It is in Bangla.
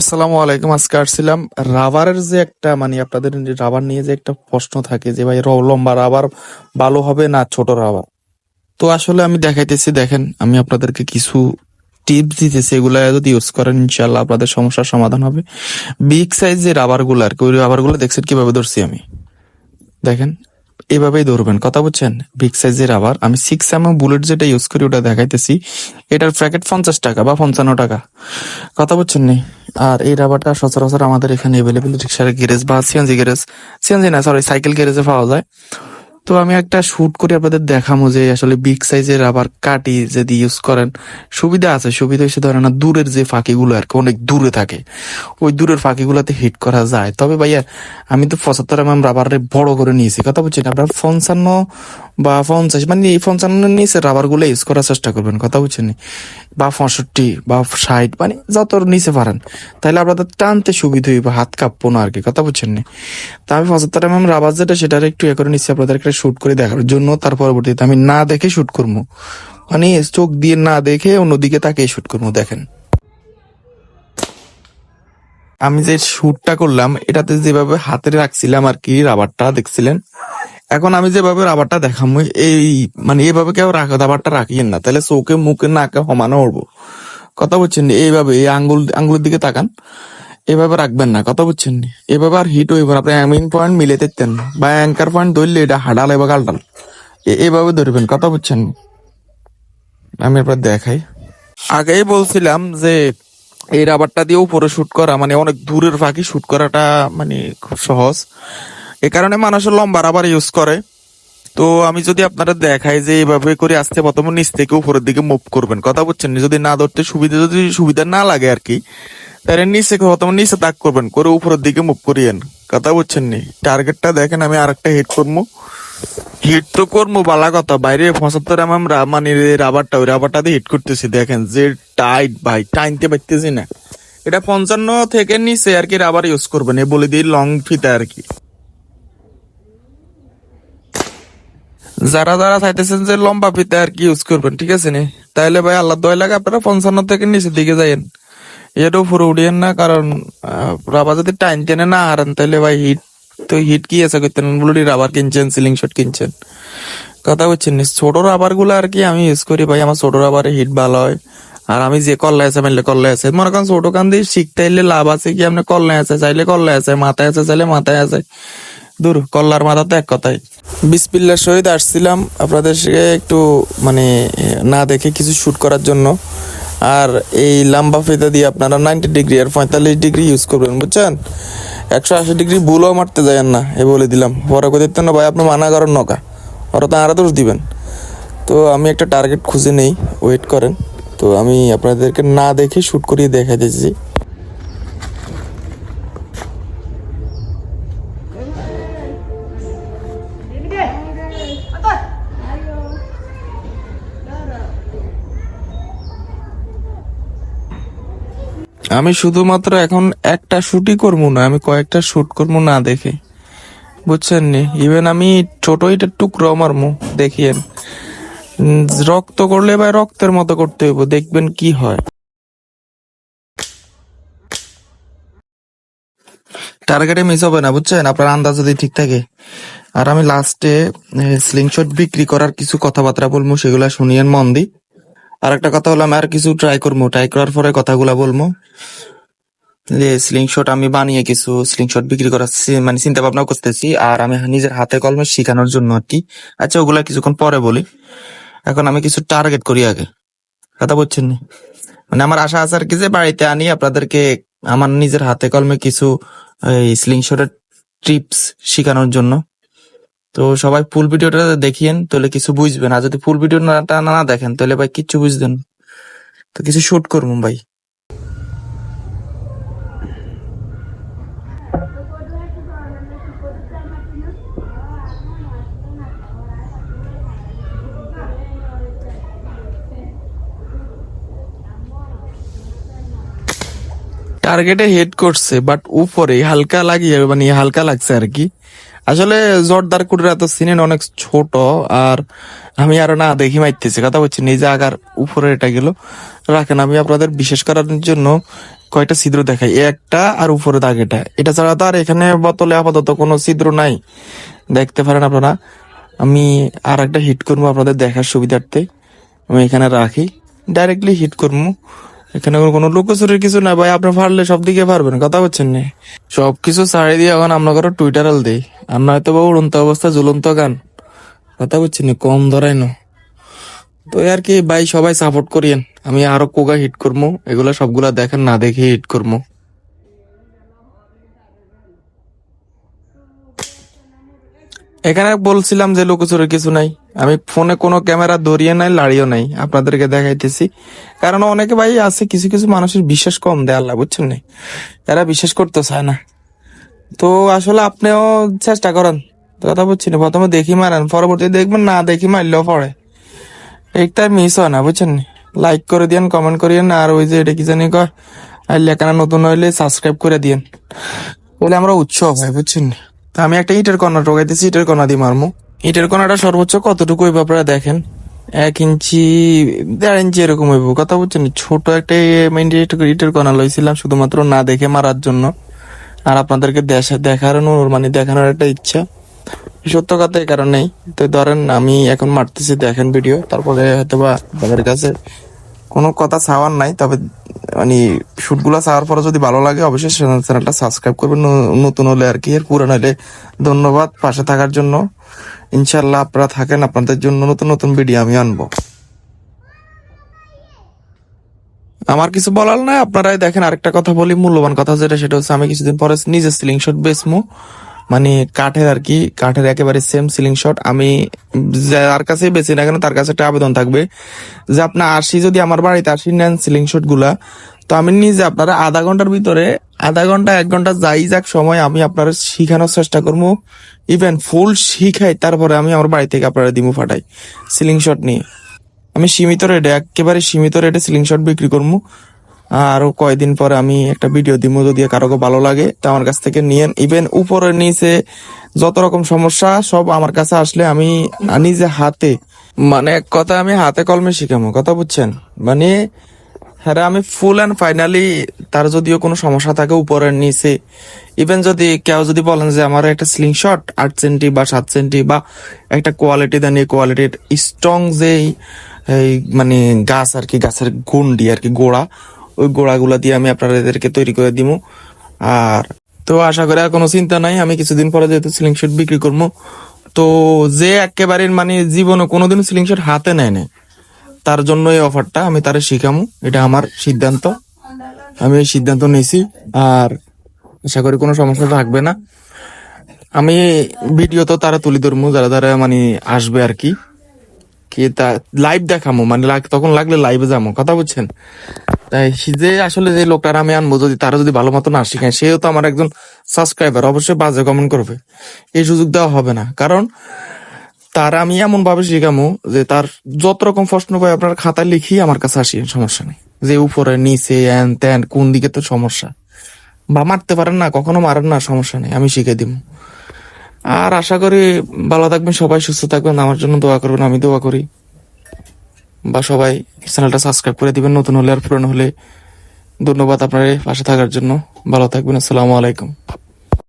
আসসালামু আলাইকুম, আজকে আসছিলাম রাবারের যে একটা মানে আপনাদের রাবার নিয়ে যে একটা প্রশ্ন থাকে যে, ভাই লম্বা রাবার ভালো হবে না ছোট রাবার? তো আসলে আমি দেখাইতেছি, দেখেন, আমি আপনাদেরকে কিছু টিপস দিতেছি, এগুলা যদি ইউজ করেন ইনশাল্লাহ আপনাদের সমস্যার সমাধান হবে। বিগ সাইজ যে রাবারগুলো আর কি, ওই রাবারগুলো দেখছেন কীভাবে ধরছি আমি? দেখেন এভাবেই ধরবেন। কথা বুঝছেন? বিগ সাইজের আবার। আমি সিক্স এম বুলেট যেটা ইউজ করি, ওটা দেখাইতেছি। এটার প্যাকেট পঞ্চাশ টাকা বা পঞ্চান্ন টাকা। কথা বুঝছেন নি? আর এই রাবারটা সচরাচর আমাদের এখানে অ্যাভেলেবেল রিক্সার গ্যারেজ বা সিএনজি গ্যারেজ সিএনজি না সরি সাইকেল গ্যারেজে পাওয়া যায়। তো আমি একটা শুট করে আপনাদের দেখামো যে আসলে বিগ সাইজের রাবার কাটি যদি ইউজ করেন, সুবিধা আছে। সুবিধা হচ্ছে ধরেন না, দূরের যে ফাঁকিগুলো আর কি, অনেক দূরে থাকে। ওই দূরের ফাঁকিগুলোতে হিট করা যায়। তবে ভাইয়া, আমি তো পঁচাত্তর এম এম রাবারে বড় করে নিয়েছি। কথা বলছেন আপনার পঞ্চান্ন বা পঞ্চাশ মানে এই পঞ্চান্ন নিচে রাবারগুলো ইউজ করার চেষ্টা করবেন। কথা বুঝছেন বা পঁয়ষট্টি বা ষাট মানে যত নিচে পারেন। তাহলে আপনাদের টানতে সুবিধা হইবে, হাত কাঁপবো না আর কি। কথা বুঝছেন নি? তা আমি পঁচাত্তর এম এম রাবার যেটা, সেটার একটু এ করে নিচ্ছি। আপনাদের শুট করে দেখার জন্য তার পরবর্তীতে আমি না দেখে শুট করব। মানে চোখ দিয়ে না দেখে অন্যদিকে তাকিয়ে শুট করব, দেখেন। আমি যে শুটটা করলাম, এটাতে যেভাবে হাতে রাখছিলাম আর কি রাবারটা দেখছিলেন? এখন আমি যেভাবে রাবারটা দেখাম, এই মানে এইভাবে কেউ রাখা রাবারটা রাখিয়েন না। তাহলে চোখে, মুখে, নাকে সমানো উঠবো কথা বলছেন, এইভাবে, এই আঙ্গুল, আঙ্গুলের দিকে তাকান। এভাবে রাখবেন না, কথা বুঝছেন? এভাবে আর হিট হইব আপনি অ্যামিং পয়েন্ট মিলে দেখতেন বা অ্যাঙ্কার পয়েন্ট ধরলে এটা হাডাল এবার গালটাল। এ- এইভাবে ধরবেন, কথা বুঝছেন আমি এবার দেখাই। আগেই বলছিলাম যে এই রাবারটা দিয়ে উপরে শুট করা মানে অনেক দূরের ফাঁকি শুট করাটা মানে খুব সহজ। এ কারণে মানুষের লম্বা রাবার ইউজ করে। তো আমি যদি আপনারা দেখাই যে এইভাবে করে আসতে প্রথমে নিচ থেকে উপরের দিকে মুভ করবেন, কথা বুঝছেন যদি না ধরতে সুবিধা, যদি সুবিধা না লাগে আর কি তাহলে নিচে প্রথমে নিচে তাক করবেন, করে উপরের দিকে মুভ করিয়েন। কথা বুঝছেন নি? টার্গেটটা দেখেন, আমি আরেকটা হিট করব হিট তো করব বালা কথা। বাইরে পঁচাত্তর এম মানে রাবারটা ওই রাবারটা দিয়ে হিট করতেছি, দেখেন যে টাইট ভাই টাইনতে পারতেছি না। এটা পঞ্চান্ন থেকে নিচে আর কি রাবার ইউজ করবেন এ বলে দিই লং ফিতা আর কি। যারা যারা চাইতেছেন যে লম্বা ফিতা আর কি ইউজ করবেন, ঠিক আছে নি? তাহলে ভাই আল্লাহ দয় লাগে আপনারা পঞ্চান্ন থেকে নিচের দিকে যাইয়েন। এটা উপরে উঠিয়েন না, কারণ রাবার যদি টাইম টেনে না হারান তাহলে ভাই হিট তো হিট কি আছে করতেন বলি রাবার কিনছেন সিলিং শট কিনছেন। কথা বলছেন? ছোট রাবারগুলো আর কি আমি ইউজ করি ভাই, আমার ছোট রাবারে হিট ভালো হয়। আর আমি যে কল্লা আছে মারলে কল্লা আছে। মনে করেন ছোট কান দিয়ে শিখতে এলে লাভ আছে কি? আপনি কল্লা আছে, চাইলে কল্লা আছে, মাথায় আছে, চাইলে মাথায় আছে। দূর, কল্লার মাথা তো এক কথাই বিসপিল্লার সহিত আসছিলাম আপনাদের একটু মানে না দেখে কিছু শুট করার জন্য। আর এই লম্বা ফিতা দিয়ে আপনারা নাইনটি ডিগ্রি আর পঁয়তাল্লিশ ডিগ্রি ইউজ করবেন, বুঝছেন? একশো আশি ডিগ্রি ভুলও মারতে যায়েন না, এ বলে দিলাম। পরে কোথায় না ভাই, আপনি মানা করেন নকা। ওরা তো আরও দোষ দিবেন। তো আমি একটা টার্গেট খুঁজে নেই ওয়েট করেন। তো আমি আপনাদেরকে না দেখে শ্যুট করিয়ে দেখা দিয়েছি আমি শুধুমাত্র এখন একটা শুটই করব না, আমি কয়েকটা শুট করব না দেখে। বুঝছেন নি? ইভেন আমি ছোট ইটের টুকরো মারমু দেখিয়েন। রক্ত করলে বা রক্তের মতো করতে হইব, দেখবেন কি হয়। টার্গেটে মিস হবে না, বুঝছেন? আপনার আন্দাজ যদি ঠিক থাকে। আর আমি লাস্টে স্লিংশট বিক্রি করার কিছু কথাবার্তা বলব, সেগুলা শুনিয়েন মন দি। আর একটা কথা হলো, আমি আর কিছু ট্রাই করব। ট্রাই করার পরে কথাগুলা বলব। যে স্লিংশট আমি বানিয়ে কিছু স্লিংশট বিক্রি করার মানে চিন্তা ভাবনা করতেছি, আর আমি নিজের হাতে কলমে শেখানোর জন্য আর কি। আচ্ছা ওগুলা কিছুক্ষণ পরে বলি। এখন আমি কিছু টার্গেট করি আগে। কথা বলছেন? মানে আমার আশা আছে আর কি যে বাড়িতে আনি, আপনাদেরকে আমার নিজের হাতে কলমে কিছু, এই স্লিংশটের ট্রিপস শেখানোর জন্য। তো সবাই ফুল ভিডিওটা দেখিয়েন, তাহলে কিছু বুঝবেন। আর যদি ফুল ভিডিওটা না দেখেন, তাহলে ভাই কিচ্ছু বুঝবেন তো কিছু শুট করব ভাই। টার্গেটে হেড করছে বাট উপরে হালকা লাগিয়ে মানে হালকা লাগছে আর কি। আসলে জোরদার কুটিরা তো সিনেন অনেক ছোট, আর আমি আরও না দেখি মাইতেছি। কথা বলছি, নিজে আগার উপরে এটা গেল। রাখেন, আমি আপনাদের বিশেষ করার জন্য কয়টা ছিদ্র দেখাই। একটা আর উপরে দাগ এটা। এটা ছাড়া তো আর এখানে বোতলে আপাতত কোনো ছিদ্র নাই। দেখতে পারেন আপনারা। আমি আর একটা হিট করব আপনাদের দেখার সুবিধার্থে। আমি এখানে রাখি। ডাইরেক্টলি হিট করব। এখানে কোনো লুকোচুরির কিছু না, ভাই। আপনি পারলে সব দিকে পারবেন, কথা বলছেন নি? সব কিছু দিয়ে এখন আমরা কারও টুইটার আল দিই। আর নয়তো বা উড়ন্ত অবস্থা ঝুলন্ত গান। কথা বলছেন নি? কম ধরাই না। তো আর কি, ভাই, সবাই সাপোর্ট করিয়েন। আমি আরও কোগা হিট করব এগুলা সবগুলা দেখেন, না দেখে হিট করব এখানে বলছিলাম যে লুকোচুরির কিছু নাই। আমি ফোনে কোনো ক্যামেরা ধরিয়ে নাই লাড়িও নাই। আপনাদেরকে দেখাইতেছি। কারণ অনেকে ভাই আছে, কিছু কিছু মানুষের বিশ্বাস কম দেয় আল্লাহ, বুঝছেন না এরা বিশ্বাস করতে চায় না। তো আসলে আপনিও চেষ্টা করেন। কথা বলছি না, প্রথমে দেখি মারেন পরবর্তী দেখবেন না, দেখি মারলেও পড়ে। একটা মিস হয় না, বুঝছেন লাইক করে দিয়েন কমেন্ট করিয়েন আর ওই যে এটা কি জানি কয়, আর লেখানা নতুন হইলে সাবস্ক্রাইব করে দিয়েন। বলে আমরা উৎসব হয়, বুঝছেন তা আমি একটা ইটের কর্নার টোকাইতেছি ইটের কর্না দিয়ে মারমু। ইটের কর্নারটা সর্বোচ্চ কতটুকু হইব আপনারা দেখেন? এক ইঞ্চি, দেড় ইঞ্চি এরকম হইব। কথা বলছেন, ছোট একটা ইটের- কর্নার লইছিলাম শুধুমাত্র না দেখে মারার জন্য। আর আপনাদেরকে দেখানোর মানে দেখানোর একটা ইচ্ছা। সত্য কথা এই কারণেই। তো ধরেন, আমি এখন মারতেছি, দেখেন ভিডিও তারপরে হয়তো বা আপনাদের কাছে কোনো কথা চাওয়ার নাই, তবে মানে শুটগুলো চাওয়ার পরে যদি ভালো লাগে, অবশ্যই চ্যানেলটা সাবস্ক্রাইব করবেন। নতুন হলে আর কি আর পুরান হলে ধন্যবাদ। পাশে থাকার জন্য। ইনশাল্লাহ আপনারা থাকেন, আপনাদের জন্য নতুন নতুন ভিডিও আমি আনব। আমার কিছু বলার নাই, আপনারাই দেখেন। আরেকটা কথা বলি, মূল্যবান কথা যেটা, সেটা হচ্ছে আমি কিছুদিন পরে নিজে সিলিং শট বেচমু। মানে কাঠের আর কি, কাঠের একেবারে সেম সিলিং শট আমি যার কাছে বেশি না কেন, তার কাছে একটা আবেদন থাকবে যে আপনার আশি যদি আমার বাড়িতে আশি নেন সিলিং শটগুলা, তো আমি নিজে আপনারা আধা ঘণ্টার ভিতরে, আধা ঘণ্টা, এক ঘণ্টা যাই যাক সময় আমি আপনারা শিখানোর চেষ্টা করব ইভেন ফুল শিখাই, তারপরে আমি আমার বাড়ি থেকে আপনারা দিমু ফাটাই সিলিং শট নিয়ে। আমি সীমিত রেটে একেবারে সীমিত রেটে সিলিং শট বিক্রি করব আরও কয়েকদিন পরে আমি একটা ভিডিও দিব যদি কারও ভালো লাগে, তা আমার কাছ থেকে নিয়েন। ইভেন উপরে নিচে যত রকম সমস্যা, সব আমার কাছে আসলে আমি নিজে হাতে মানে এক কথা আমি হাতে কলমে শিখামো, কথা বুঝছেন? মানে হ্যাঁ আমি ফুল অ্যান্ড ফাইনালি তার যদিও কোনো সমস্যা থাকে উপরের নিচে ইভেন যদি কেউ যদি বলেন যে আমার একটা স্লিং শট আট সেন্টি বা সাত সেন্টি বা একটা কোয়ালিটি দেন, এই কোয়ালিটির স্ট্রং যেই, এই মানে গাছ আর কি, গাছের গুন্ডি আর কি, গোড়া ওই গোড়াগুলা দিয়ে আমি আপনাদেরকে তৈরি করে দিব আর তো আশা করি আর কোনো চিন্তা নাই, আমি কিছুদিন পরে যেহেতু সিলিং শট বিক্রি করব তো যে একেবারে মানে জীবনে কোনোদিন সিলিং শট হাতে নেয় না তার জন্য এই অফারটা আমি তারে শিখামু, এটা আমার সিদ্ধান্ত। আমি এই সিদ্ধান্ত নিয়েছি, আর আশা করি কোনো সমস্যা থাকবে না। আমি ভিডিও তো তারা তুলি ধরবো যারা যারা মানে আসবে আর কি। কি তা লাইভ দেখামো মানে তখন লাগলে লাইভে যাব কথা বুঝছেন? তাই যে আসলে যে লোকটার আমি আনব যদি তারা যদি ভালো মতো না শিখায়, সেও তো আমার একজন সাবস্ক্রাইবার অবশ্যই বাজে কমেন্ট করবে। এই সুযোগ দেওয়া হবে না। কারণ তার আমি এমন ভাবে শিখামো যে তার যত রকম প্রশ্ন পাই আপনার খাতায় লিখি আমার কাছে আসি, সমস্যা নেই। যে উপরে, নিচে, এন, তেন, কোন দিকে তো সমস্যা। বা মারতে পারেন না, কখনো মারেন না, সমস্যা নেই, আমি শিখে দিব আর আশা করি ভালো থাকবেন, সবাই সুস্থ থাকবেন, আমার জন্য দোয়া করবেন, আমি দোয়া করি। বা সবাই চ্যানেলটা সাবস্ক্রাইব করে দিবেন, নতুন হলে আর পুরনো হলে। ধন্যবাদ আপনার পাশে থাকার জন্য। ভালো থাকবেন, আসসালামু আলাইকুম।